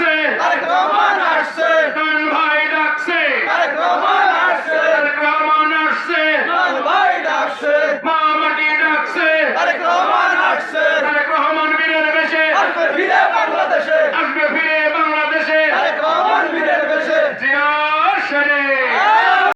say,